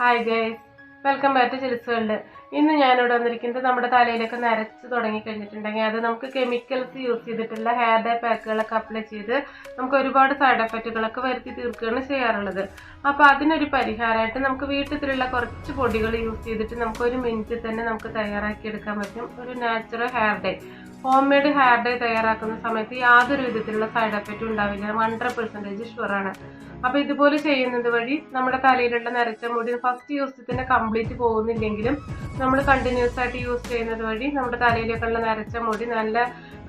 Hi guys welcome back to chills world ഇന്ന് ഞാനിവിടെ വന്നിരിക്കുന്നത് നമ്മുടെ തലയിലൊക്കെ നരച്ച് തുടങ്ങി കഴിഞ്ഞിട്ടുണ്ടെങ്കിൽ അത് നമുക്ക് കെമിക്കൽസ് യൂസ് ചെയ്തിട്ടുള്ള ഹെയർ ഡേ പാക്കുകളൊക്കെ അപ്ലൈ ചെയ്ത് നമുക്ക് ഒരുപാട് സൈഡ് എഫക്റ്റുകളൊക്കെ വരുത്തി തീർക്കുകയാണ് ചെയ്യാറുള്ളത്. അപ്പോൾ അതിനൊരു പരിഹാരമായിട്ട് നമുക്ക് വീട്ടിലുള്ള കുറച്ച് പൊടികൾ യൂസ് ചെയ്തിട്ട് നമുക്ക് ഒരു മിനിറ്റിൽ തന്നെ നമുക്ക് തയ്യാറാക്കി എടുക്കാൻ പറ്റും. ഒരു natural hair dye homemade hair dye തയ്യാറാക്കുന്ന സമയത്ത് യാതൊരു വിധത്തിലുള്ള സൈഡ് എഫക്റ്റ് ഉണ്ടാവില്ല. ഹൺഡ്രഡ് പെർസെന്റേജ് ഷുവറാണ് അപ്പോൾ ഇതുപോലെ ചെയ്യുന്നത് വഴി നമ്മുടെ തലയിലുള്ള നരച്ച മുടി ഫസ്റ്റ് യൂസിൽ തന്നെ കംപ്ലീറ്റ് പോകുന്നില്ലെങ്കിലും നമ്മൾ കണ്ടിന്യൂസ് ആയിട്ട് യൂസ് ചെയ്യുന്നത് വഴി നമ്മുടെ തലയിലേക്കുള്ള നരച്ച മുടി നല്ല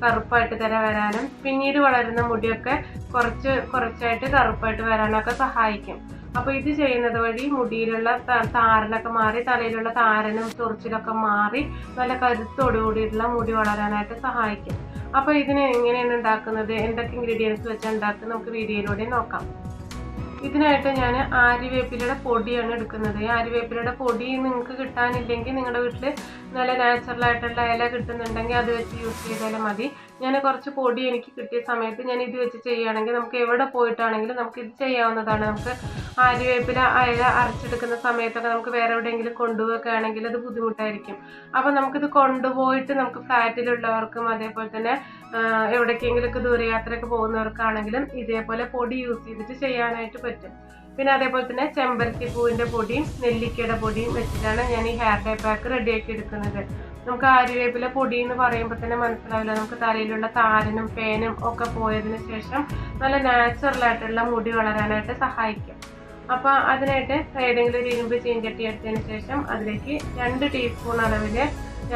കറുപ്പായിട്ട് തന്നെ വരാനും പിന്നീട് വളരുന്ന മുടിയൊക്കെ കുറച്ച് കുറച്ചായിട്ട് കറുപ്പായിട്ട് വരാനൊക്കെ സഹായിക്കും. അപ്പൊ ഇത് ചെയ്യുന്നത് വഴി മുടിയിലുള്ള താരനൊക്കെ മാറി തലയിലുള്ള താരനും ചൊറിച്ചിലൊക്കെ മാറി നല്ല കരുത്തോടുകൂടിയിട്ടുള്ള മുടി വളരാനായിട്ട് സഹായിക്കും. അപ്പോൾ ഇതിനെ എങ്ങനെയാണ് ഉണ്ടാക്കുന്നത്? എന്തൊക്കെ ഇൻഗ്രീഡിയൻസ് വെച്ചാണ് ഉണ്ടാക്കുന്നത്? നമുക്ക് വീഡിയോയിലൂടെ നോക്കാം. ഇതിനായിട്ട് ഞാൻ ആര്യവേപ്പിലയുടെ പൊടിയാണ് എടുക്കുന്നത്. ആര്യവേപ്പിലയുടെ പൊടി നിങ്ങൾക്ക് കിട്ടാനില്ലെങ്കിൽ നിങ്ങളുടെ വീട്ടിൽ നല്ല നാച്ചുറൽ ആയിട്ടുള്ള ഇല കിട്ടുന്നുണ്ടെങ്കിൽ അത് വെച്ച് യൂസ് ചെയ്താലും മതി. ഞാൻ കുറച്ച് പൊടി എനിക്ക് കിട്ടിയ സമയത്ത് ഞാൻ ഇത് വെച്ച് ചെയ്യുകയാണെങ്കിൽ നമുക്ക് എവിടെ പോയിട്ടാണെങ്കിലും നമുക്ക് ഇത് ചെയ്യാവുന്നതാണ്. നമുക്ക് ആര്യവേപ്പില ഇല അരച്ചെടുക്കുന്ന സമയത്തൊക്കെ നമുക്ക് വേറെ എവിടെയെങ്കിലും കൊണ്ടുപോകുകയാണെങ്കിൽ അത് ബുദ്ധിമുട്ടായിരിക്കും. അപ്പോൾ നമുക്കിത് കൊണ്ടുപോയിട്ട് നമുക്ക് ഫ്ലാറ്റിലുള്ളവർക്കും അതേപോലെ തന്നെ എവിടേക്കെങ്കിലുമൊക്കെ ദൂരയാത്രയൊക്കെ പോകുന്നവർക്കാണെങ്കിലും ഇതേപോലെ പൊടി യൂസ് ചെയ്തിട്ട് ചെയ്യാനായിട്ട് പറ്റും. പിന്നെ അതേപോലെ തന്നെ ചെമ്പരത്തി പൂവിന്റെ പൊടിയും നെല്ലിക്കയുടെ പൊടിയും വെച്ചിട്ടാണ് ഞാൻ ഈ ഹെയർ ഡേ പാക്ക് റെഡിയാക്കി എടുക്കുന്നത്. നമുക്ക് ആര്യവേപ്പില പൊടി എന്ന് പറയുമ്പോൾ തന്നെ മനസ്സിലാവില്ല. നമുക്ക് തലയിലുള്ള താരനും പേനും ഒക്കെ പോയതിന് ശേഷം നല്ല നാച്ചുറൽ ആയിട്ടുള്ള മുടി വളരാനായിട്ട് സഹായിക്കും. അപ്പോൾ അതിനായിട്ട് ഏതെങ്കിലും ഒരു ഇരുമ്പ് ചീഞ്ചട്ടി എടുത്തതിന് ശേഷം അതിലേക്ക് രണ്ട് ടീസ്പൂൺ അളവിൽ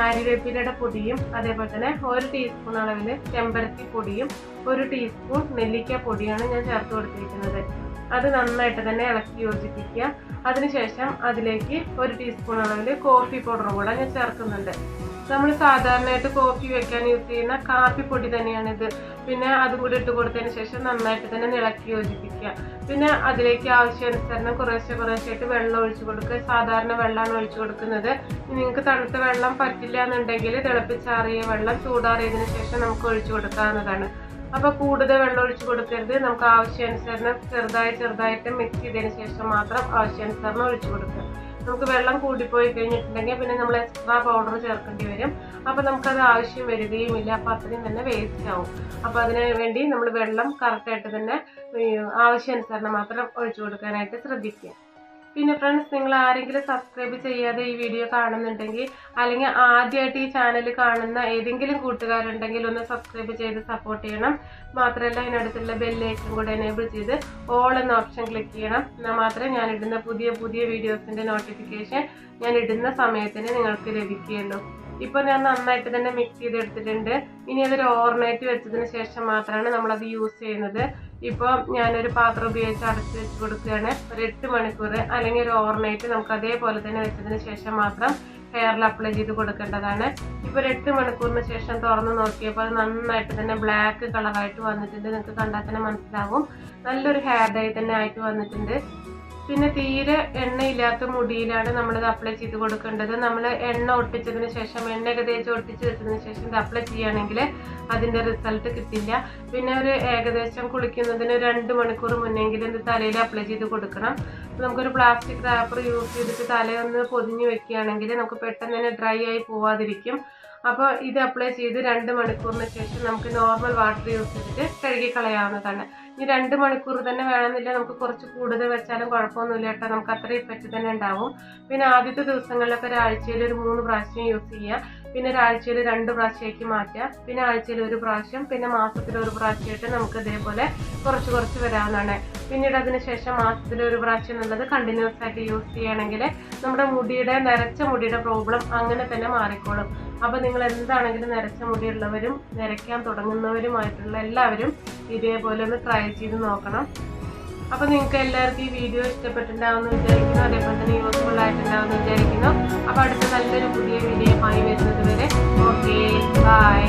ആര്യവേപ്പിലയുടെ പൊടിയും അതേപോലെ തന്നെ ഒരു ടീസ്പൂൺ അളവിൽ ചെമ്പരത്തി പൊടിയും ഒരു ടീസ്പൂൺ നെല്ലിക്ക പൊടിയാണ് ഞാൻ ചേർത്ത് കൊടുത്തിരിക്കുന്നത്. അത് നന്നായിട്ട് തന്നെ ഇളക്കി യോജിപ്പിക്കുക. അതിനുശേഷം അതിലേക്ക് ഒരു ടീസ്പൂൺ അളവിൽ കോഫി പൗഡർ കൂടെ ഞാൻ ചേർക്കുന്നുണ്ട്. നമ്മൾ സാധാരണയായിട്ട് കോഫി വെക്കാൻ യൂസ് ചെയ്യുന്ന കാപ്പിപ്പൊടി തന്നെയാണിത്. പിന്നെ അതും കൂടി ഇട്ട് കൊടുത്തതിന് ശേഷം നന്നായിട്ട് തന്നെ ഇളക്കി യോജിപ്പിക്കുക. പിന്നെ അതിലേക്ക് ആവശ്യാനുസരണം കുറേശ്ശെ കുറേശ്ശായിട്ട് വെള്ളം ഒഴിച്ചു കൊടുക്കുക. സാധാരണ വെള്ളമാണ് ഒഴിച്ചു കൊടുക്കുന്നത്. നിങ്ങൾക്ക് തണുത്ത വെള്ളം പറ്റില്ല എന്നുണ്ടെങ്കിൽ തിളപ്പിച്ചാറിയ വെള്ളം ചൂടാറിയതിന് ശേഷം നമുക്ക് ഒഴിച്ചു കൊടുക്കാവുന്നതാണ്. അപ്പൊ കൂടുതൽ വെള്ളം ഒഴിച്ചു കൊടുക്കരുത്. നമുക്ക് ആവശ്യാനുസരണം ചെറുതായി ചെറുതായിട്ട് മിക്സ് ചെയ്തതിന് ശേഷം മാത്രം ആവശ്യാനുസരണം ഒഴിച്ചു കൊടുക്കുക. നമുക്ക് വെള്ളം കൂടിപ്പോയി കഴിഞ്ഞിട്ടുണ്ടെങ്കിൽ പിന്നെ നമ്മൾ എക്സ്ട്രാ പൗഡർ ചേർക്കേണ്ടി വരും. അപ്പൊ നമുക്കത് ആവശ്യം വരികയും ഇല്ല അപ്പൊ അത്രയും തന്നെ വേസ്റ്റ് ആവും. അപ്പൊ അതിന് വേണ്ടി നമ്മൾ വെള്ളം കറക്റ്റായിട്ട് തന്നെ ആവശ്യാനുസരണം മാത്രം ഒഴിച്ചു കൊടുക്കാനായിട്ട് ശ്രദ്ധിക്കുക. പിന്നെ ഫ്രണ്ട്സ് നിങ്ങൾ ആരെങ്കിലും സബ്സ്ക്രൈബ് ചെയ്യാതെ ഈ വീഡിയോ കാണുന്നുണ്ടെങ്കിൽ അല്ലെങ്കിൽ ആദ്യമായിട്ട് ഈ ചാനൽ കാണുന്ന ഏതെങ്കിലും കൂട്ടുകാരുണ്ടെങ്കിൽ ഒന്ന് സബ്സ്ക്രൈബ് ചെയ്ത് സപ്പോർട്ട് ചെയ്യണം. മാത്രമല്ല അതിനടുത്തുള്ള ബെല്ലേക്കും കൂടെ എനേബിൾ ചെയ്ത് ഓൾ എന്ന ഓപ്ഷൻ ക്ലിക്ക് ചെയ്യണം. എന്നാൽ മാത്രമേ ഞാൻ ഇടുന്ന പുതിയ പുതിയ വീഡിയോസിന്റെ നോട്ടിഫിക്കേഷൻ ഞാൻ ഇടുന്ന സമയത്തിന് നിങ്ങൾക്ക് ലഭിക്കുകയുള്ളൂ. ഇപ്പൊ ഞാൻ നന്നായിട്ട് തന്നെ മിക്സ് ചെയ്തെടുത്തിട്ടുണ്ട്. ഇനി അതൊരു ഓവർനൈറ്റ് വെച്ചതിന് ശേഷം മാത്രമാണ് നമ്മളത് യൂസ് ചെയ്യുന്നത്. ഇപ്പോൾ ഞാനൊരു പാത്രം ഉപയോഗിച്ച് അടച്ചു വെച്ച് കൊടുക്കുകയാണ്. ഒരു എട്ട് മണിക്കൂർ അല്ലെങ്കിൽ ഒരു ഓവർനൈറ്റ് നമുക്ക് അതേപോലെ തന്നെ വെച്ചതിന് ശേഷം മാത്രം ഹെയറിൽ അപ്ലൈ ചെയ്ത് കൊടുക്കേണ്ടതാണ്. ഇപ്പോൾ ഒരു എട്ട് മണിക്കൂറിന് ശേഷം തുറന്ന് നോക്കിയപ്പോൾ അത് നന്നായിട്ട് തന്നെ ബ്ലാക്ക് കളറായിട്ട് വന്നിട്ടുണ്ട്. നിങ്ങൾക്ക് കണ്ടാൽ തന്നെ മനസ്സിലാവും. നല്ലൊരു ഹെയർ ഡൈ തന്നെ ആയിട്ട് വന്നിട്ടുണ്ട്. പിന്നെ തീരെ എണ്ണയില്ലാത്ത മുടിയിലാണ് നമ്മൾ ഇത് അപ്ലൈ ചെയ്ത് കൊടുക്കേണ്ടത്. നമ്മൾ എണ്ണ ഒട്ടിച്ചതിന് ശേഷം എണ്ണ തേച്ച് ഒട്ടിച്ച് വെച്ചതിന് ശേഷം ഇത് അപ്ലൈ ചെയ്യുകയാണെങ്കിൽ അതിന്റെ റിസൾട്ട് കിട്ടില്ല. പിന്നെ ഒരു ഏകദേശം കുളിക്കുന്നതിന് രണ്ട് മണിക്കൂർ മുന്നെങ്കിലും ഇത് തലയിൽ അപ്ലൈ ചെയ്ത് കൊടുക്കണം. നമുക്കൊരു പ്ലാസ്റ്റിക് റാപ്പർ യൂസ് ചെയ്തിട്ട് തലയൊന്ന് പൊതിഞ്ഞ് വെക്കുകയാണെങ്കിൽ നമുക്ക് പെട്ടെന്ന് തന്നെ ഡ്രൈ ആയി പോവാതിരിക്കും. അപ്പോൾ ഇത് അപ്ലൈ ചെയ്ത് രണ്ട് മണിക്കൂറിന് ശേഷം നമുക്ക് നോർമൽ വാട്ടർ യൂസ് ചെയ്തിട്ട് കഴുകി കളയാവുന്നതാണ്. ഇനി രണ്ട് മണിക്കൂർ തന്നെ വേണമെന്നില്ല നമുക്ക് കുറച്ച് കൂടുതൽ വെച്ചാലും കുഴപ്പമൊന്നുമില്ല കേട്ടോ. നമുക്ക് അത്ര ഇഫക്റ്റ് തന്നെ ഉണ്ടാവും. പിന്നെ ആദ്യത്തെ ദിവസങ്ങളിലൊക്കെ ഒരാഴ്ചയിൽ ഒരു മൂന്ന് പ്രാവശ്യം യൂസ് ചെയ്യുക. പിന്നെ ഒരാഴ്ചയിൽ രണ്ട് പ്രാവശ്യമാക്കി മാറ്റുക. പിന്നെ ആഴ്ചയിൽ ഒരു പ്രാവശ്യം പിന്നെ മാസത്തിൽ ഒരു പ്രാവശ്യമായിട്ട് നമുക്ക് ഇതേപോലെ കുറച്ച് കുറച്ച് വരാവുന്നതാണ്. പിന്നീട് അതിന് ശേഷം മാസത്തിൽ ഒരു പ്രാവശ്യം എന്നുള്ളത് കണ്ടിന്യൂസ് ആയിട്ട് യൂസ് ചെയ്യുകയാണെങ്കിൽ നമ്മുടെ മുടിയുടെ നരച്ച മുടിയുടെ പ്രോബ്ലം അങ്ങനെ തന്നെ മാറിക്കോളും. അപ്പോൾ നിങ്ങൾ എന്താണെങ്കിലും നരച്ച മുടിയുള്ളവരും നരയ്ക്കാൻ തുടങ്ങുന്നവരുമായിട്ടുള്ള എല്ലാവരും ഇതേപോലെ ഒന്ന് ട്രൈ ചെയ്ത് നോക്കണം. അപ്പോൾ നിങ്ങൾക്ക് എല്ലാവർക്കും ഈ വീഡിയോ ഇഷ്ടപ്പെട്ടിട്ടുണ്ടാവുമെന്ന് വിചാരിക്കുന്നു. അതേപോലെ തന്നെ യൂസ്ഫുൾ ആയിട്ടുണ്ടാവുമെന്ന് വിചാരിക്കുന്നു. അപ്പോൾ അടുത്ത നല്ലൊരു പുതിയ വീഡിയോ വരുന്നത് വരെ. Okay bye